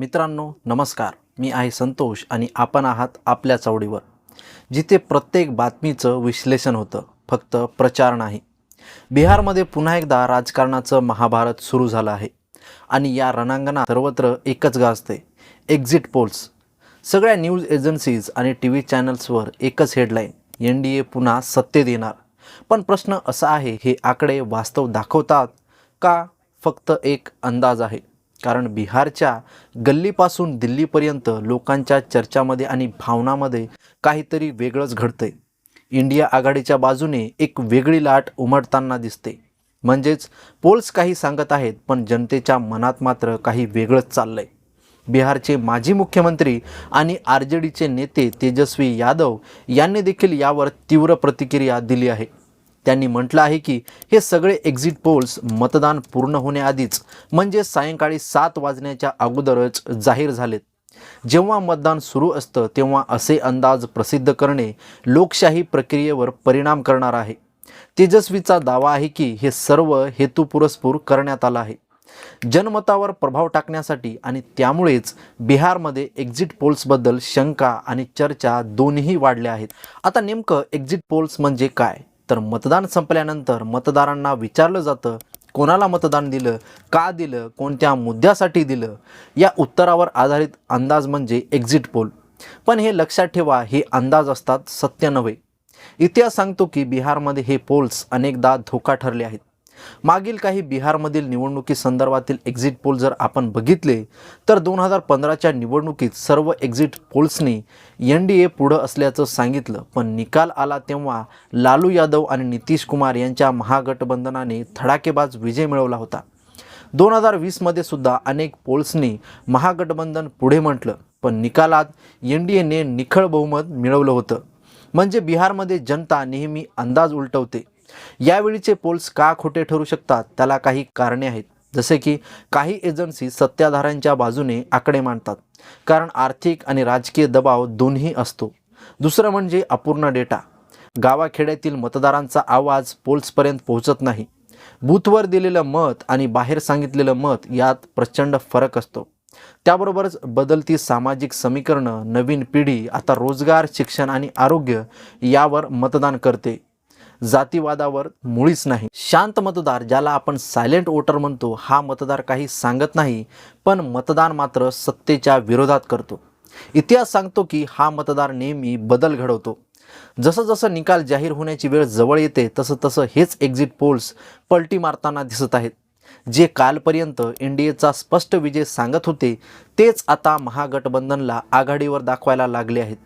मित्रांनो नमस्कार. मी आहे संतोष आणि आपण आहात आपल्या चवडीवर जिथे प्रत्येक बातमीचं विश्लेषण होतं फक्त प्रचार नाही. बिहारमध्ये पुन्हा एकदा राजकारणाचं महाभारत सुरू झालं आहे आणि या रणांगणात सर्वत्र एकच गाजते एक्झिट पोल्स सगळ्या न्यूज एजन्सीज आणि टी व्ही चॅनल्सवर एकच हेडलाईन एन डी ए पुन्हा सत्तेत येणार. पण प्रश्न असा आहे हे आकडे वास्तव दाखवतात का? फक्त एक अंदाज आहे. कारण बिहारच्या गल्लीपासून दिल्लीपर्यंत लोकांच्या चर्चामध्ये आणि भावनामध्ये काहीतरी वेगळंच घडतंय. इंडिया आघाडीच्या बाजूने एक वेगळी लाट उमटताना दिसते. म्हणजेच पोल्स काही सांगत आहेत पण जनतेच्या मनात मात्र काही वेगळंच चाललंय. बिहारचे माजी मुख्यमंत्री आणि आर जे डीचे नेते तेजस्वी यादव यांनी देखील यावर तीव्र प्रतिक्रिया दिली आहे. त्यांनी म्हटलं आहे की हे सगळे एक्झिट पोल्स मतदान पूर्ण होण्याआधीच म्हणजे सायंकाळी सात वाजण्याच्या अगोदरच जाहीर झालेत. जेव्हा मतदान सुरू असतं तेव्हा असे अंदाज प्रसिद्ध करणे लोकशाही प्रक्रियेवर परिणाम करणार आहे. तेजस्वीचा दावा आहे की हे सर्व हेतुपुरस्पूर करण्यात आला आहे. जनमतावर प्रभाव टाकण्यासाठी आणि त्यामुळेच बिहारमध्ये एक्झिट पोल्सबद्दल शंका आणि चर्चा दोन्ही वाढल्या आहेत. आता नेमकं एक्झिट पोल्स म्हणजे काय? तर मतदान संपल्यानंतर मतदारांना विचारलं जातं कोणाला मतदान दिलं का दिलं कोणत्या मुद्द्यासाठी दिलं? या उत्तरावर आधारित अंदाज म्हणजे एक्झिट पोल पण हे लक्षात ठेवा हे अंदाज असतात सत्य नव्हे. इतिहास सांगतो की बिहारमध्ये हे पोल्स अनेकदा धोका ठरले आहेत. मागील काही बिहारमधील निवडणुकी संदर्भातील एक्झिट पोल जर आपण बघितले तर दोन हजार पंधराच्या निवडणुकीत सर्व एक्झिट पोल्सनी एन डी ए पुढं असल्याचं सांगितलं. पण निकाल आला तेव्हा लालू यादव आणि नितीश कुमार यांच्या महागठबंधनाने धडाकेबाज विजय मिळवला होता. दोन हजार वीसमध्ये सुद्धा अनेक पोल्सनी महागठबंधन पुढे म्हटलं पण निकालात एन डी एने निखळ बहुमत मिळवलं होतं. म्हणजे बिहारमध्ये जनता नेहमी अंदाज उलटवते. यावेळीचे पोल्स का खोटे ठरू शकतात त्याला काही कारणे आहेत. जसे की काही एजन्सी सत्ताधाऱ्यांच्या बाजूने आकडे मांडतात कारण आर्थिक आणि राजकीय दबाव दोन्ही असतो. दुसरं म्हणजे अपूर्ण डेटा. गावाखेड्यातील मतदारांचा आवाज पोल्सपर्यंत पोहोचत नाही. बूथवर दिलेलं मत आणि बाहेर सांगितलेलं मत यात प्रचंड फरक असतो. त्याबरोबरच बदलती सामाजिक समीकरणं नवीन पिढी आता रोजगार शिक्षण आणि आरोग्य यावर मतदान करते. जातीवादावर मुळीच नाही. शांत मतदार ज्याला आपण सायलेंट वोटर म्हणतो हा मतदार काही सांगत नाही पण मतदान मात्र सत्तेच्या विरोधात करतो. इतिहास सांगतो की हा मतदार नेहमी बदल घडवतो. जसं जसं निकाल जाहीर होण्याची वेळ जवळ येते तसं तसं हेच एक्झिट पोल्स पलटी मारताना दिसत आहेत. जे कालपर्यंत एनडीएचा स्पष्ट विजय सांगत होते तेच आता महागठबंधनला आघाडीवर दाखवायला लागले आहेत.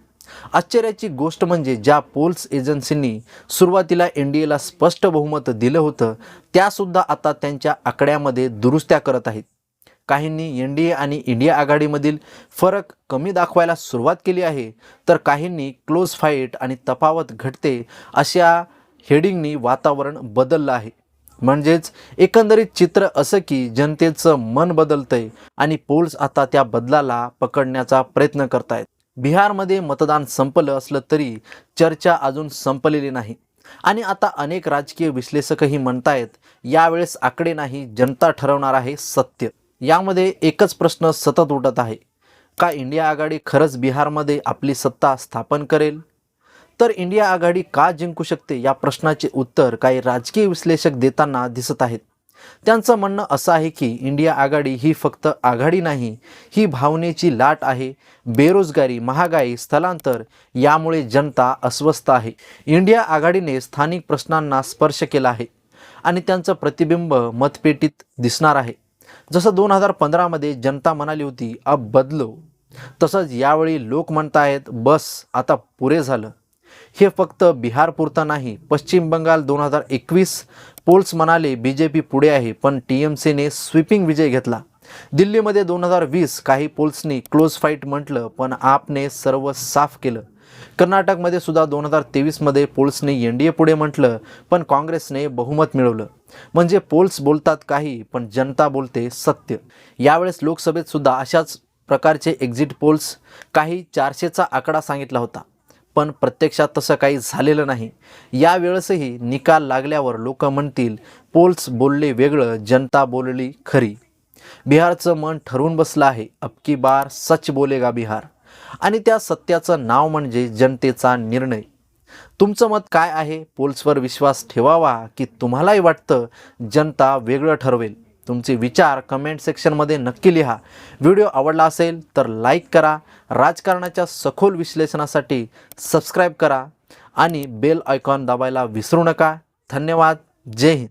आश्चर्याची गोष्ट म्हणजे ज्या पोल्स एजन्सींनी सुरुवातीला एन डी एला स्पष्ट बहुमत दिलं होतं त्यासुद्धा आता त्यांच्या आकड्यामध्ये दुरुस्त्या करत आहेत. काहींनी एन डी ए आणि इंडिया आघाडीमधील फरक कमी दाखवायला सुरुवात केली आहे तर काहींनी क्लोज फाईट आणि तफावत घटते अशा हेडिंगनी वातावरण बदललं आहे. म्हणजेच एकंदरीत चित्र असं की जनतेचं मन बदलतंय आणि पोल्स आता त्या बदलाला पकडण्याचा प्रयत्न करतायत. बिहारमध्ये मतदान संपलं असलं तरी चर्चा अजून संपलेली नाही. आणि आता अनेक राजकीय विश्लेषकही म्हणतायत यावेळेस आकडे नाही जनता ठरवणार आहे सत्य. यामध्ये एकच प्रश्न सतत उठत आहे. का इंडिया आघाडी खरंच बिहारमध्ये आपली सत्ता स्थापन करेल? तर इंडिया आघाडी का जिंकू शकते या प्रश्नाचे उत्तर काही राजकीय विश्लेषक देताना दिसत आहेत. त्यांचं म्हणणं असं आहे की इंडिया आघाडी ही फक्त आघाडी नाही ही भावनेची लाट आहे. बेरोजगारी महागाई स्थलांतर यामुळे जनता अस्वस्थ आहे. इंडिया आघाडीने स्थानिक प्रश्नांना स्पर्श केला आहे आणि त्यांचं प्रतिबिंब मतपेटीत दिसणार आहे. जसं दोन हजार पंधरामध्ये जनता म्हणाली होती अब बदलो. तसंच यावेळी लोक म्हणतायत बस आता पुरे झालं. हे फक्त बिहारपुरता नाही पश्चिम बंगाल दोन हजार एकवीस पोल्स म्हणाले बी जे पी पुढे आहे पण टी एम सीने स्वीपिंग विजय घेतला. दिल्लीमध्ये दोन हजार वीस काही पोल्सनी क्लोज फाईट म्हटलं पण आपने सर्व साफ केलं. कर्नाटकमध्ये सुद्धा दोन हजार तेवीसमध्ये पोल्सने एन डी ए पुढे म्हटलं पण काँग्रेसने बहुमत मिळवलं. म्हणजे पोल्स बोलतात काही पण जनता बोलते सत्य. यावेळेस लोकसभेत सुद्धा अशाच प्रकारचे एक्झिट पोल्स काही चारशेचा आकडा सांगितला होता. पण प्रत्यक्षात तसं काही झालेलं नाही. यावेळेसही निकाल लागल्यावर लोक म्हणतील पोल्स बोलले वेगळं जनता बोलली खरी. बिहारचं मन ठरवून बसलं आहे अबकी बार सच बोलेगा बिहार. आणि त्या सत्याचं नाव म्हणजे जनतेचा निर्णय. तुमचं मत काय आहे? पोल्सवर विश्वास ठेवावा की तुम्हालाही वाटतं जनता वेगळं ठरवेल? तुमचे विचार कमेंट सेक्शनमध्ये नक्की लिहा. व्हिडिओ आवडला असेल तर लाईक करा. राजकारणाच्या सखोल विश्लेषणासाठी सबस्क्राईब करा. आणि बेल आयकॉन दाबायला विसरू नका. धन्यवाद. जय हिंद.